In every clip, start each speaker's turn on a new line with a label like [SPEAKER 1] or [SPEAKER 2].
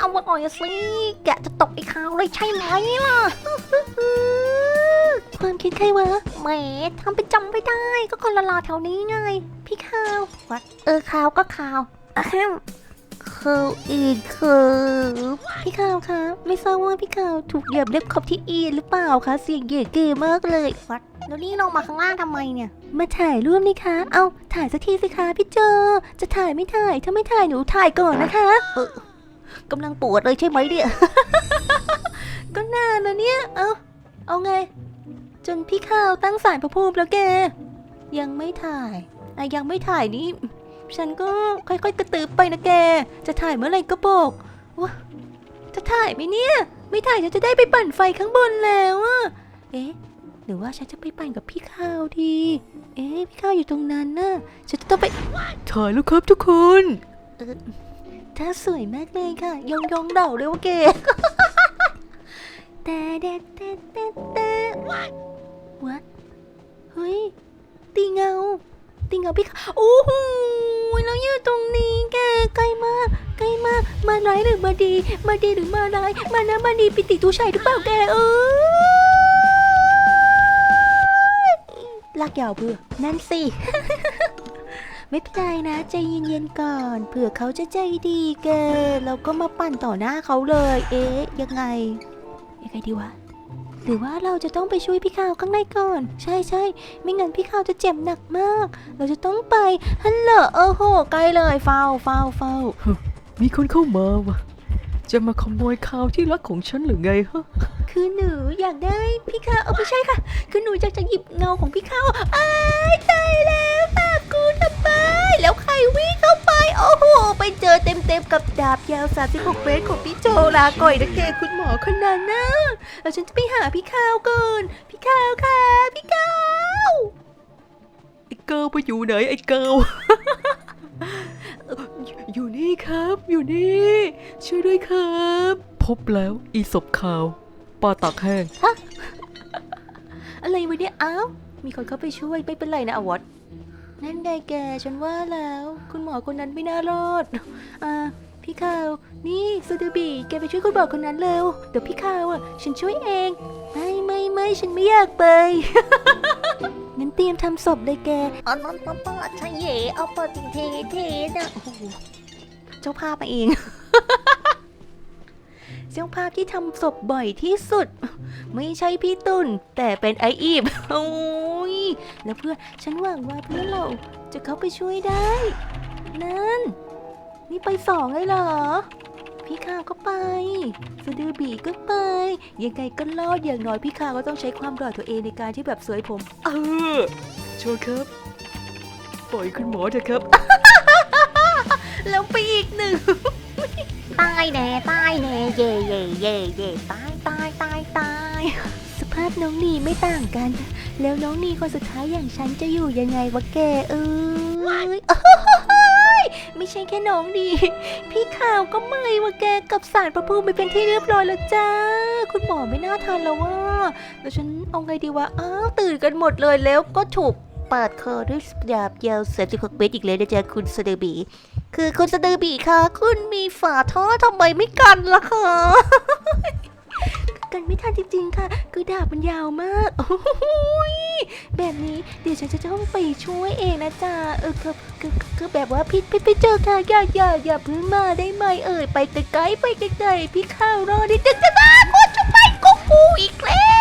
[SPEAKER 1] เอา
[SPEAKER 2] มาอ่อยอะสิแกะจะตกไอ้ขาวเลยใช่ไหมล่ะ
[SPEAKER 1] ความคิดใครวะ
[SPEAKER 2] แหมทำไปจำไม่ได้ ก็คนละลาแถวนี้ไง
[SPEAKER 1] พี่ข้าว
[SPEAKER 2] วัดเออข่าวก็ข่าวอะแฮม
[SPEAKER 1] คืออีกคือพี่ข้าวคะไม่ทราบว่าพี่ข้าวถูกเหยียบเล็บขบที่อีหรือเปล่าคะเสียงเก๋เก๋มากเลย
[SPEAKER 2] วัดแล้วนี่ลงมาข้างล่างทำไมเนี่ย
[SPEAKER 1] มาถ่ายรูปนี่คะ เอาถ่ายสักทีสิคะพี่โจจะถ่ายไม่ถ่าย ถ้าไม่ถ่ายหนูถ่ายก่อนนะคะ
[SPEAKER 2] เออ กำลังปวดเลยใช่ไหมเนี่ย
[SPEAKER 1] ก็นานนะเนี่ย เอาเอาไง จนพี่ข้าวตั้งสารพระภูมิแล้วแก ยังไม่ถ่ายอะยังไม่ถ่ายนี่ ฉันก็ค่อยๆกระตือไปนะแก จะถ่ายเมื่อไหร่ก็บอกวะจะถ่ายไหมเนี่ย ไม่ถ่ายฉันจะได้ไปปั่นไฟข้างบนแล้วอะเอ๊ะ หรือว่าฉันจะไปปั่นกับพี่ข้าวดี เอ๊ะ พี่ข้าวอยู่ตรงนั้นน่ะฉันจะต้องไป ถ่ายแล้วครับทุกคน เออถ้าสวยมากเลยค่ะ ยองยองเดาเลยว่าแกแต่แต่แต่แต่แต่วัดวัดเฮ้ย ตีเงา ตีเงาพี่ข้าวโอ้โหแล้วอยู่ตรงนี้แกใกล้มากใกล้มาก มาร้ายหรือมาดี มาดีหรือมาร้าย มานะมาดีปิติตูชัยหรือเปล่าแกเออลากยาวเบื่อนั่นสิ ไม่เป็นไรนะ ใจเย็นๆก่อน เผื่อเขาจะใจดีแกเราก็มาปั่นต่อหน้าเขาเลย เอ๊ะยังไงยังไงดีวะหรือว่าเราจะต้องไปช่วยพี่ข้าวข้างในก่อน ใช่ใช่ไม่งั้นพี่ข้าวจะเจ็บหนักมาก เราจะต้องไปฮัลโหลโอ้โหใกล้เลยเฝ้าเฝ้าเฝ้า
[SPEAKER 3] มีคนเข้ามาวะจะมาขโมยข้าวที่รักของฉันหรือไงฮะ
[SPEAKER 1] คือหนูอยากได้พี่ข้าวเออไม่ใช่ค่ะ คือหนูอยากจะหยิบเงาของพี่ข้าวอ้ายตายแล้วตากูทำ ไมแล้วใครวิ่งเข้าไป โอ้โห ไปเจอเต็มๆกับดาบยาว 36 เมตรของพี่โจลาก่อยนะแกคุณหมอคนนั้นนะแล้วฉันจะไปหาพี่ข้าวก่อน พี่ข้าวค่ะ พี่ข้าว
[SPEAKER 3] ไอ้เกิลไปอยู่ไหนไอ้เกิลอยู่อยู่นี่ครับ อยู่นี่ ช่วยด้วยครับ พบแล้วอีศพขาวปลาตากแห้ง
[SPEAKER 1] อะไรวะเนี่ย อ้าว มีคนเข้าไปช่วย ไม่เป็นไรนะอวอต นั่นไงแกฉันว่าแล้ว คุณหมอคนนั้นไม่น่ารอด อ่า พี่ข่าวนี่ซูดูบีแกไปช่วยคุณหมอคนนั้นเร็ว เดี๋ยวพี่ข่าวอะ ฉันช่วยเอง ไม่ไม่ไม่ฉันไม่อยากไป งั้นเตรียมทำศพเลยแก
[SPEAKER 2] เอาน้ำปลาใช่เย่เอาปฏิเทเทนะโอ้โห
[SPEAKER 1] เจ้าภาพมาเอง เจ้าภาพที่ทำศพบ่อยที่สุด ไม่ใช่พี่ตุนแต่เป็นไออีบโอ้ยแล้วเพื่อนฉันหวังว่าเพื่อนเราจะเข้าไปช่วยได้ นั่น นี่ไปสองเลยเหรอ พี่ข้าวก็ไปสะดือบีก็ไป ยังไงก็รอดอย่างน้อยพี่ข้าวก็ต้องใช้ความรอดตัวเองในการที่แบบสวยผม
[SPEAKER 3] เออโชว์ครับ ปล่อยคุณหมอเถอะครับ
[SPEAKER 1] แล้วไปอีกหนึ่ง
[SPEAKER 2] ตายแน่ตายแน่เย่เย่เย่เย่ตายตายตายตาย
[SPEAKER 1] สภาพน้องนีไม่ต่างกัน แล้วน้องนีคนสุดท้ายอย่างฉันจะอยู่ยังไงวะแกเอ้ยเอ้ยไม่ใช่แค่น้องดี พี่ข่าวก็ไม่วะแกกับสารประภูมิไปเป็นที่เรียบร้อยแล้วจ้า คุณหมอไม่น่าทันแล้วว่าแล้วฉันเอาไงดีวะ อ้าว ตื่นกันหมดเลยแล้วก็ถูกเปิดคอด้วยดาบยาว36เมตรอีกแล้วนะจ๊ะคุณสะดือบี คือคุณสะดือบีคะคุณมีฝาท่อทำไมไม่กันล่ะคะกันไม่ทันจริงๆค่ะ คือดาบมันยาวมาก โอ้โหยแบบนี้เดี๋ยวฉันจะต้องไปช่วยเองนะจ๊ะเออคือคือคือแบบว่าพี่พี่พี่เจอค่ะอย่าอย่าอย่าพิ่งมาได้ไหมเอ่ยไปไกลๆไปไกลๆพี่ข้าวรอดิจะจะได้กูจะไปกูกูอีกแล้ว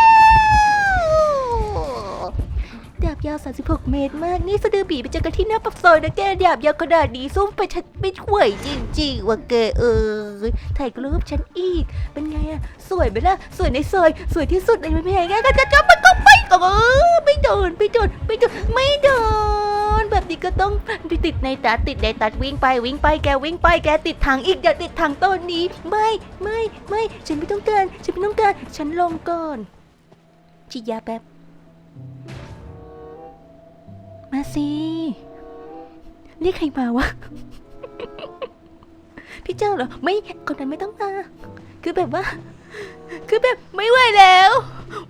[SPEAKER 1] ดาบ ยาว 36 เมตรมาก นี่สะดือบีไปเจอกันที่หน้าปากซอยนะแกดาบยาวขนาดนี้ซุ่มไปชัดไม่ช่วยจริงๆว่ะแกเออถ่ายรูปฉันอีก เป็นไงอะสวยไหมล่ะ สวยในซอย สวยที่สุดในเมืองไงก็จะจะมันก็ไม่เออไม่โดนไม่โดนไม่โดนไม่โดนแบบนี้ก็ต้องติดในตาติดในตัดวิ่งไปวิ่งไปแกวิ่งไปแกติดถังอีกอย่าติดถังต้นนี้ ไม่ไม่ไม่ฉันไม่ต้องการฉันไม่ต้องการฉันลงก่อนฉีดยาแป๊บ มาสิเรียกใครมาวะ พี่เจ้าเหรอ ไม่คนนั้นไม่ต้องมา คือแบบว่า คือแบบไม่ไหวแล้ว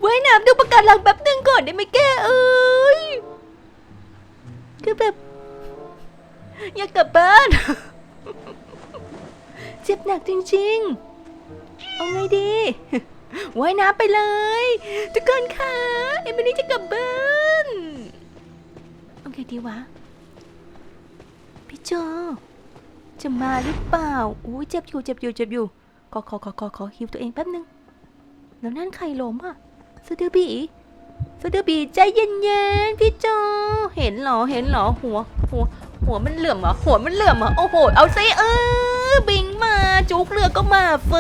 [SPEAKER 1] ว่ายน้ำดูประการังแป๊บนึ่งก่อนได้ไหมแกเอ้ย คือแบบ อยากกลับบ้าน เจ็บหนักจริงๆ เอาไงดีว่ายน้ำไปเลย ทุกคนคะเอมิลี่จะกลับบ้าน ไงดีวะ พี่โจ จะมาหรือเปล่า อุ้ยเจ็บอยู่ เจ็บอยู่ เจ็บอยู่ ขอขอขอขอขอฮิวตัวเองแป๊บนึง แล้วนั่นใครล้มอะสะดือบีสะดือบีใจเย็นๆพี่โจ เห็นเหรอ เห็นเหรอ หัว หัว หัวมันเหลื่อมเหรอ หัวมันเหลื่อมเหรอ โอ้โห เอาซิเออบิงมา จุกเรือก็มาเฟ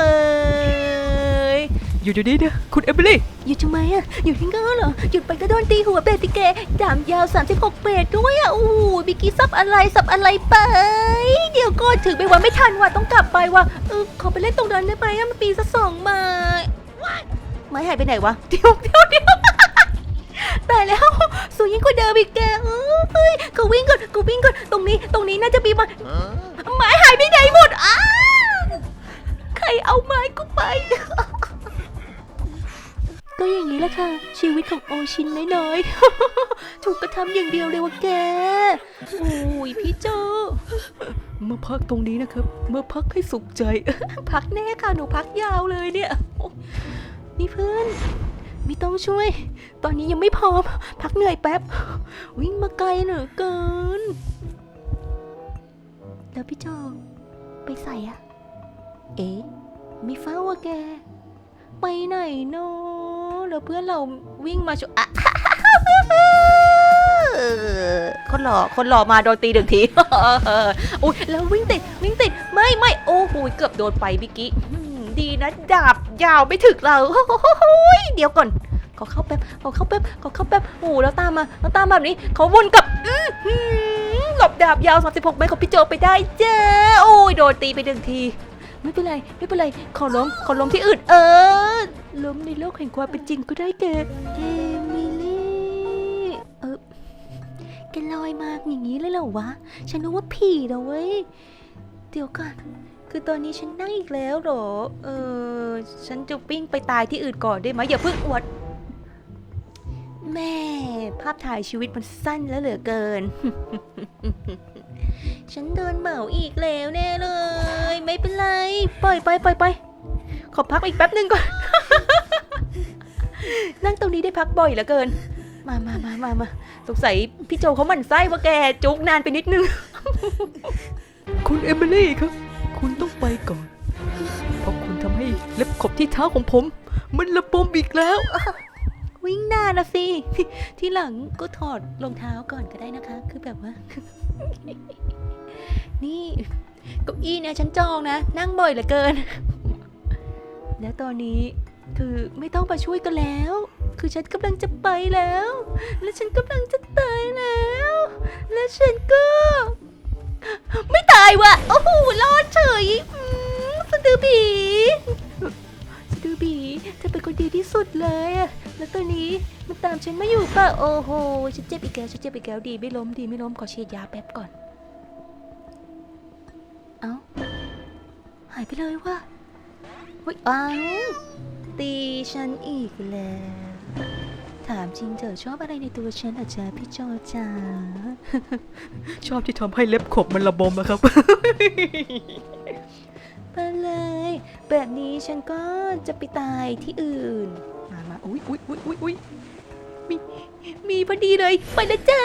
[SPEAKER 1] ย
[SPEAKER 3] อยู่ดี๋ยวนี้นะคุณเอมิลี่
[SPEAKER 1] อยู่ทำไมอะอยู่ที่ก็เหรอ หยุดไปก็โดนตีหัวเบติเกดามยาว 36เมตรด้วยอะโอ้โหบิกกี้ซับอะไรซับอะไรไป เดี๋ยวก็ถึงไปว่าไม่ทันว่ะต้องกลับไปว่ะเออขอไปเล่นตรงนั้นได้ไหมอะมันปีซะสองไม้ไม้หายไปไหนวะเดี๋ยวเดี๋ยวเดี๋ยวตายแล้วสวยยิ่งกว่าเดิมอีกแกเอ้ยก็วิ่งก่อนก็วิ่งก่อนตรงนี้ตรงนี้น่าจะมีม้ไม้หายไปไหนหมดอ้าใครเอาไม้กูไป ก็อย่างนี้แหละค่ะ ชีวิตของโอชินน้อยๆ ถูกกระทำอย่างเดียวเลยว่ะแก โอ้ยพี่โจ
[SPEAKER 3] มาพักตรงนี้นะครับมาพักให้สุขใจ
[SPEAKER 1] พักแน่ค่ะหนูพักยาวเลยเนี่ยโอ้นี่เพื่อนไม่ต้องช่วย ตอนนี้ยังไม่พร้อม พักเหนื่อยแป๊บ วิ่งมาไกลเหลือเกิน แล้วพี่โจไปใส่อะเอ๊ะไม่เฝ้าอะแก ไปไหนเนาะ แล้วเพื่อนเราวิ่งมาชอะคนหล่อคนหล่อมาโดนตีหนึ่งทีอุ้ยแล้ววิ่งติดวิ่งติดไม่ไม่โอ้โหเกือบโดนไปบิกกี้ดีนะดาบยาวไม่ถึกเราเดี๋ยวก่อนขอเข้าแป๊บขอเข้าแป๊บขอเข้าแป๊บโอ้แล้วตามมาแล้วตามมาแบบนี้เขาวนกับหลบดาบยาว36เมตรของพี่โจไปได้เจ้าโอ้ยโดนตีไปหนึ่งที ไม่เป็นไรไม่เป็นไรขอล้มขอล้มที่อื่นเออ ล้มในโลกแห่งความเป็นจริงก็ได้แกเอมิลี่เออแกลอยมาอย่างนี้เลยเหรอวะ ฉันรู้ว่าผีนะเว้ย เดี๋ยวก่อน คือตอนนี้ฉันนั่งอีกแล้วเหรอ เออ ฉันจะปิ้งไปตายที่อื่นก่อนได้ไหมอย่าเพิ่งอวด แม่ ภาพถ่ายชีวิตมันสั้นแล้วเหลือเกิน ฉันเดินเหมาอีกแล้วแน่เลย ไม่เป็นไร ปล่อยไปปล่อยไป ขอพักอีกแป๊บหนึ่งก่อน นั่งตรงนี้ได้พักบ่อยเหลือเกิน มามามามามาสงสัยพี่โจเขาหมั่นไส้ว่าแกจุกนานไปนิดนึง
[SPEAKER 3] คุณเอมิลี่ครับ คุณต้องไปก่อน เพราะคุณทำให้เล็บขบที่เท้าของผม มันระบมอีกแล้ว
[SPEAKER 1] วิ่งนานนะสิ ที่หลังก็ถอดรองเท้าก่อนก็ได้นะคะ คือแบบว่า นี่เก้าอี้เนี่ยฉันจองนะ นั่งบ่อยเหลือเกิน แล้วตอนนี้คือไม่ต้องมาช่วยกันแล้ว คือฉันกำลังจะไปแล้ว และฉันกำลังจะตายแล้ว และฉันก็ ไม่ตายว่ะโอ้โหรอดเฉยอืมสะดือผีสะดือผีเธอเป็นคนดีที่สุดเลยอะแล้วตอนนี้มันตามฉันไม่อยู่ป่ะโอ้โหฉันเจ็บอีกแล้วฉันเจ็บอีกแล้วดีไม่ล้มดีไม่ล้มขอฉีดยาแป๊บก่อน เอ้าหายไปเลยว่ะ เฮ้ยอ้าวตีฉันอีกแล้ว ถามจริงเธอชอบอะไรในตัวฉันหรอจ๊ะพี่โจจ๋า
[SPEAKER 3] ชอบที่ทำให้เล็บขบมันระบมนะครับ
[SPEAKER 1] ไปเลย แบบนี้ฉันก็จะไปตายที่อื่น มามาอุ้ยอุ้ยอุ้ยอุ้ยอุ้ยมี มีพอดีเลย ไปนะจ้า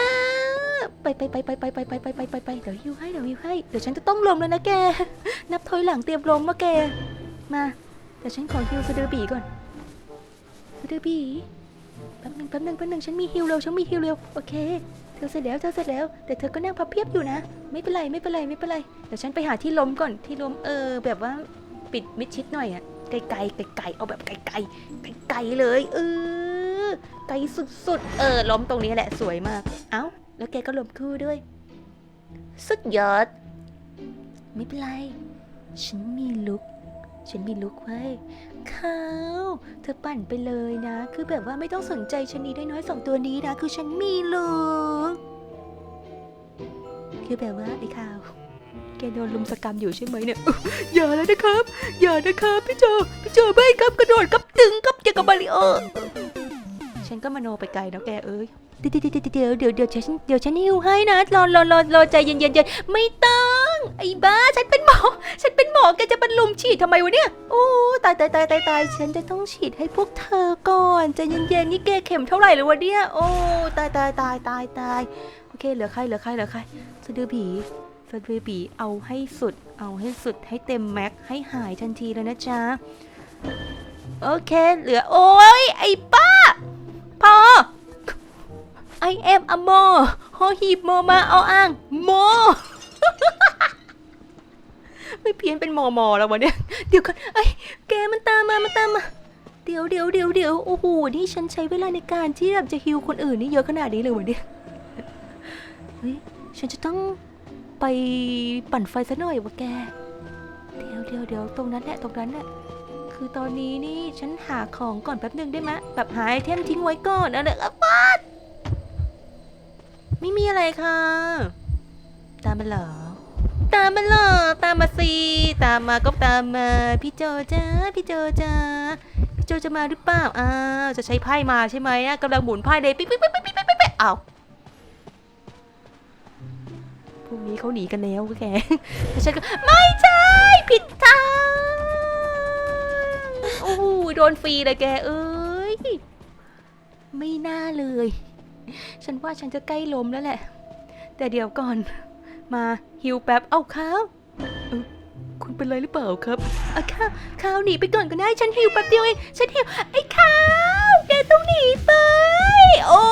[SPEAKER 1] ไปไปไปไปไปไปไปไปไปไปไปเดี๋ยวฮิวให้ เดี๋ยวฮิวให้ เดี๋ยวฉันจะต้องลมแล้วนะแก นับถอยหลังเตรียมลมมาแก มา เดี๋ยวฉันขอฮิวสะดือบีก่อนสะดือบีแป๊บหนึงแป๊บหนึงแป๊บหนึงฉันมีฮิวเร็วฉันมีฮิวเร็วโอเค เธอเสร็จแล้วเธอเสร็จแล้ว แต่เธอก็นั่งพับเพียบอยู่นะ ไม่เป็นไรไม่เป็นไรไม่เป็นไรเดี๋ยวฉันไปหาที่ล้มก่อนที่ล้มเออ แบบว่าปิดมิดชิดหน่อยอะไกลๆไกลๆเอาแบบไกลๆไกลๆเลย เออไกลสุดๆ เออล้มตรงนี้แหละสวยมาก เอ้า แล้วแกก็ล้มคู่ด้วย สุดยอด ไม่เป็นไร ฉันมีลุก ฉันมีลุกไว้เขาเธอปั่นไปเลยนะ คือแบบว่าไม่ต้องสนใจชะนีได้น้อยสองตัวนี้นะ คือฉันมีลุกคือแบบว่าไอ้ข่าวแกโดนลุมสกรรมอยู่ใช่ไหมเนี่ย อย่าแล้วนะครับ อย่านะครับพี่โจ พี่โจไม่ครับกระโดดครับตึงครับอย่างกับบาริโอ ฉันก็มโนไปไกลแล้วแกเอ้ยเดี๋ยวเดี๋ยวเดี๋ยวเดี๋ยวเดี๋ยวฉันเดี๋ยวฉันหิวให้นะ รอรอรอรอใจเย็นเย็นเย็นไม่ต้อง ไอ้บ้า ฉันเป็นหมอ ฉันเป็นหมอแกจะบรรลุมฉีดทำไมวะเนี่ย โอ้ตายตายตายตายตายฉันจะต้องฉีดให้พวกเธอก่อนใจเย็นเย็นนี่แกเข็มเท่าไหร่เลยวะเนี่ย โอ้ตายตายตายตายตายโอเค เหลือใครเหลือใครเหลือใครสะดือผีสตรีบีเอาให้สุด เอาให้สุดให้เต็มแม็กให้หายทันทีเลยนะจ๊ะโอเค เหลือโอ้ยไอ้ป้าพอ I am a mo ฮอหีบโมมาเอาอ่างโม ไม่เพี้ยนเป็นมอมอแล้ววะเนี่ยเดี๋ยวก่อนไอ้ยแกมันตามมามันตามมา เดี๋ยวเดี๋ยวเดี๋ยวเดี๋ยวโอ้โหนี่ฉันใช้เวลาในการที่แบบจะฮิวคนอื่นนี่เยอะขนาดนี้เลยวะเนี่ยเฮ้ยฉันจะต้องไปปั่นไฟซะหน่อยวะแก เดี๋ยวเดี๋ยวเดี๋ยวตรงนั้นแหละตรงนั้นแหละคือตอนนี้นี่ฉันหาของก่อนแป๊บหนึ่งได้ไหมแบบหาไอเทมทิ้งไว้ก่อนอะไรอะปัดไม่มีอะไรค่ะ ตามมาเหรอ ตามมาเหรอ ตามมาสิ ตามมาก็ตามมา พี่โจจ้าพี่โจจ้าพี่โจจะมาหรือเปล่า อ้าว จะใช้ไพ่มาใช่ไหมอะกำลังหมุนไพ่เลยปิ๊กปิ๊กปิ๊กปิ๊กปิ๊กปิ๊กปิ๊กอ้าวพวกนี้เขาหนีกันแล้วแกแล้วฉันก็ไม่ใช่ ผิดทางโอ้โหโดนฟรีเลยแกเอ้ย ไม่น่าเลย ฉันว่าฉันจะใกล้ล้มแล้วแหละ แต่เดี๋ยวก่อน มาฮิวแป๊บเอาข้าวคุณเป็นไรหรือเปล่าครับอาข้าวข้าวหนีไปก่อนก็ได้ฉันฮิวแป๊บเดียวเองฉันฮิวไอ้ข้าวแกต้องหนีไป โอ้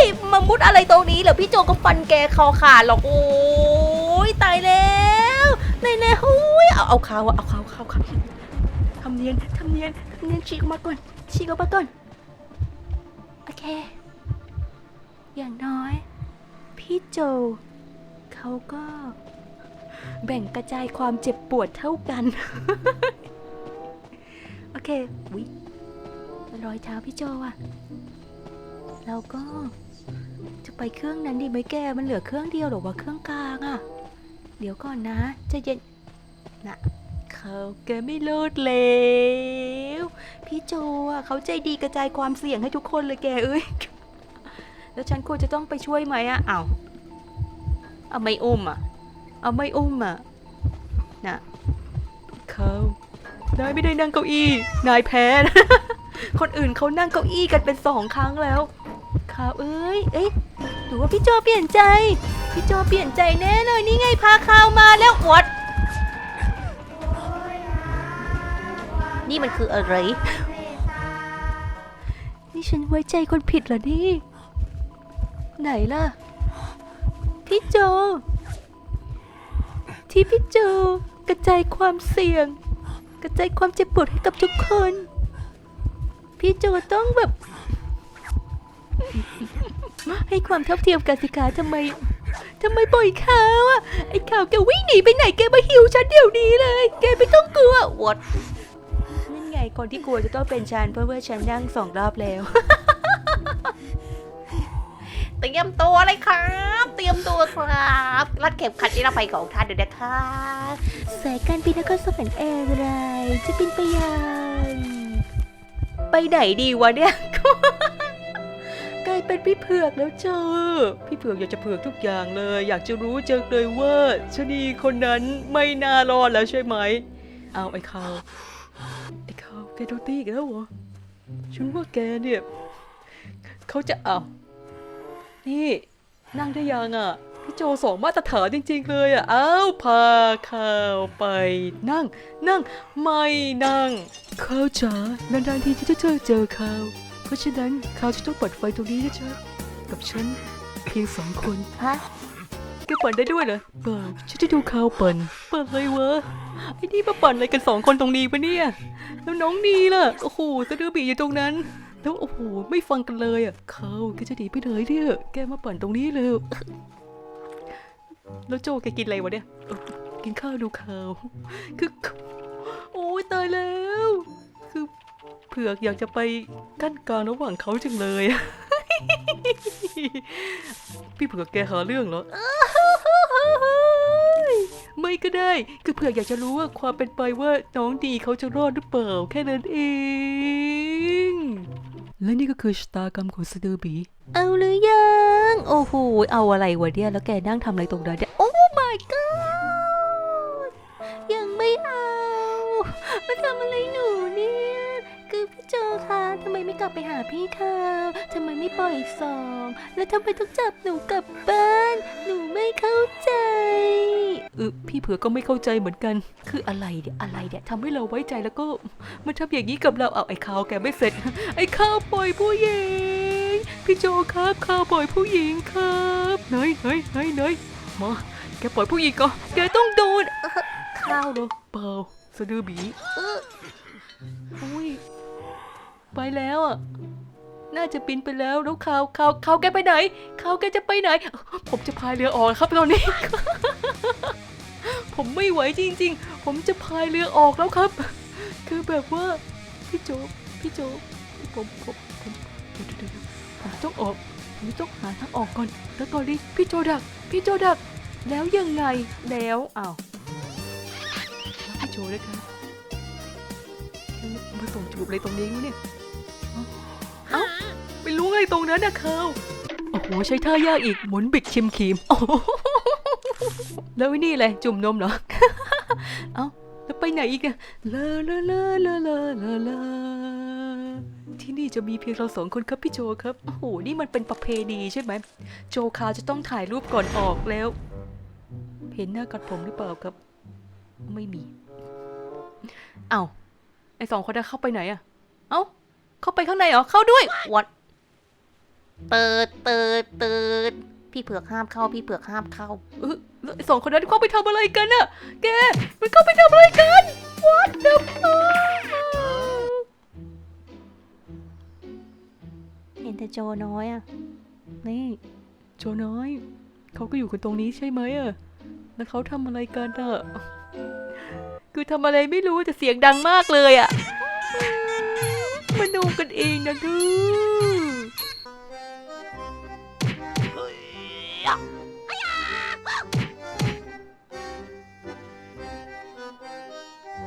[SPEAKER 1] ยมามุดอะไรตรงนี้เหรอพี่โจก็ฟันแกคอขาดหรอกโอ้ยตายแล้วไหนแน่หุยเอาเอาขาวอะเอาข้าวข้าวข้าวทำเนียนทำเนียนทำเนียนฉีกออกมาก่อนฉีกออกมาก่อนโอเค อย่างน้อย พี่โจ เขาก็แบ่งกระจายความเจ็บปวดเท่ากัน โอเควิรอยเท้าพี่โจอะเราก็จะไปเครื่องนั้นดีไหมแก มันเหลือเครื่องเดียวหรอวะเครื่องกลางอะเดี๋ยวก่อนนะ จะเย็นนะเขาแกไม่โลดแล้วพี่โจอะเขาใจดีกระจายความเสี่ยงให้ทุกคนเลยแกเอ้ย แล้วฉันควรจะต้องไปช่วยไหมอะเอ้า เอาไม่อุ้มอะ เอาไม่อุ้มอะน่ะเขานายไม่ได้นั่งเก้าอี้ นายแพ้ คนอื่นเขานั่งเก้าอี้กันเป็นสองครั้งแล้วข่าวเอ้ย เอ้ยหรือว่าพี่โจเปลี่ยนใจ พี่โจเปลี่ยนใจแน่เลยนี่ไงพาข่าวมาแล้วอวดนี่มันคืออะไร นี่ฉันไว้ใจคนผิดเหรอนี่ ไหนล่ะ พี่โจ ที่พี่โจกระจายความเสี่ยง กระจายความเจ็บปวดให้กับทุกคน พี่โจต้องแบบ ให้ความเท่าเทียมกันสิคะทำไมทำไมปล่อยข่าวอะไอ้ข่าวแกวิ่งหนีไปไหนแกมาหิวฉันเดี๋ยวนี้เลย แกไม่ต้องกลัววดนั่นไงคนที่กลัวจะต้องเป็นฉันเพราะว่าฉันนั่งสองรอบแล้ว
[SPEAKER 2] เตรียมตัวเลยครับ เตรียมตัวครับรัดเข็มขัดนิรภัยของท่านเดี๋ยวนะครับ
[SPEAKER 1] สายการบินนครสวรรค์แอร์ไลน์จะบินไปยังไปไหนดีวะเนี่ย กลายเป็นพี่เผือกแล้วเจอพี่เผือกอยากจะเผือกทุกอย่างเลย อยากจะรู้จังเลยว่าชะนีคนนั้นไม่น่ารอดแล้วใช่ไหม เอาไอ้ข่าไอ้ข่าแกโดนตีอีกแล้วเหรอฉันว่าแกเนี่ย เขาจะเอา นี่นั่งได้ยังอะ พี่โจสองมาตรฐานจริง ๆ เลยอะ อ้าวพาข่าวไปนั่ง นั่งไม่นั่งข่าวจ๋านานๆทีจะเจอเจอข่าว เพราะฉะนั้นข่าวจะต้องเปิดไฟตรงนี้นะจ๊ะกับฉันเพียงสองคน
[SPEAKER 2] ฮะ
[SPEAKER 1] แกปั่นได้ด้วยเหรอเปล่าฉันจะดูข่าวปั่นเปิดเลยวะไอ้นี่มาปั่นอะไรกันสองคนตรงนี้ปะเนี่ย แล้วน้องนีล่ะ โอ้โหสะดือบีอยู่ตรงนั้น แล้วโอ้โหไม่ฟังกันเลยอะเขาแกจะหนีไปไหนเนี่ยแกมาปั่นตรงนี้เลยแล้วโจแกกินอะไรวะเนี่ยเออกินข้าวดูข่าวคือโอ้
[SPEAKER 3] ผือกอยากจะไปกั้นกลางระหว่างเขาจังเลยพี่เผือกแกหาเรื่องเหรอไม่ก็ได้ คือเผือกอยากจะรู้ว่าความเป็นไปว่าน้องดีเขาจะรอดหรือเปล่าแค่นั้นเอง และนี่ก็คือชะตากรรมของสะดือบี
[SPEAKER 1] เอาหรือยัง โอ้โห เอาอะไรวะเนี่ยแล้วแกนั่งทำอะไรตรงนั้นเนี่ยโอ้ my god ยังไม่เอามาทำอะไรหนูเนี่ย คือพี่โจคะทำไมไม่กลับไปหาพี่เขาทำไมไม่ปล่อยซอง แล้วทำไมต้องจับหนูกลับบ้าน หนูไม่เข้าใจ
[SPEAKER 3] เออพี่เผือกก็ไม่เข้าใจเหมือนกัน คืออะไรเนี่ยอะไรเนี่ยทำให้เราไว้ใจแล้วก็มันทำอย่างนี้กับเราเอาไอ้ข้าวแกไม่เสร็จ ไอ้ข้าวปล่อยผู้หญิงพี่โจครับข้าวปล่อยผู้หญิงครับไหนไหนไหนไหนมาแกปล่อยผู้หญิงก่อนแกต้องโดนข้าวเหรอเปล่าสะดือบีเอออุ้ยไปแล้วอะน่าจะบินไปแล้วแล้วข้าวข้าวข้าวแกไปไหนข้าวแกจะไปไหน ผมจะพายเรือออกครับตอนนี้ ผมไม่ไหวจริง ๆ ผมจะพายเรือออกแล้วครับ คือแบบว่าพี่โจพี่โจผมผมผมเดี๋ยวเดี๋ยวเดี๋ยวผมต้องออกผมต้องหาทางออกก่อน แล้วตอนนี้พี่โจดัก พี่โจดัก แล้วยังไงแล้วอ้าวพี่โจด้วยครับมาส่งจูบอะไรตรงนี้วะเนี่ยเอ้าไม่รู้ไงตรงนั้นนะเขาโอ้โหใช้ท่ายากอีกหมุนบิดชิมคีมโอ้โห แล้วไอ้นี่อะไรจุ่มนมเหรอ เอ้าแล้วไปไหนอีกอะลาลาลาลาลาลาลาที่นี่จะมีเพียงเราสองคนครับพี่โจครับ โอ้โห นี่มันเป็นประเพณีใช่ไหม โจคาจะต้องถ่ายรูปก่อนออกแล้ว เห็นหน้ากัดผมหรือเปล่าครับ ไม่มี เอ้า ไอสองคนนั้นเข้าไปไหนอะเอ้า เข้าไปข้างในเหรอ เข้าด้วย
[SPEAKER 2] วัดเติดเติดเติดพี่เผือกห้ามเข้า พี่เผือกห้ามเข้า
[SPEAKER 3] เออแล้วไอ้ สองคนนั้นเข้าไปทำอะไรกันน่ะ แก มันเข้าไปทำอะไรกัน What the fuck
[SPEAKER 1] เห็นแต่โจน้อยอะนี่
[SPEAKER 3] โจน้อย เขาก็อยู่กันตรงนี้ใช่ไหมอะแล้วเขาทำอะไรกันอะคือทำอะไรไม่รู้แต่เสียงดังมากเลยอะมาดูกันเองนะเด้อ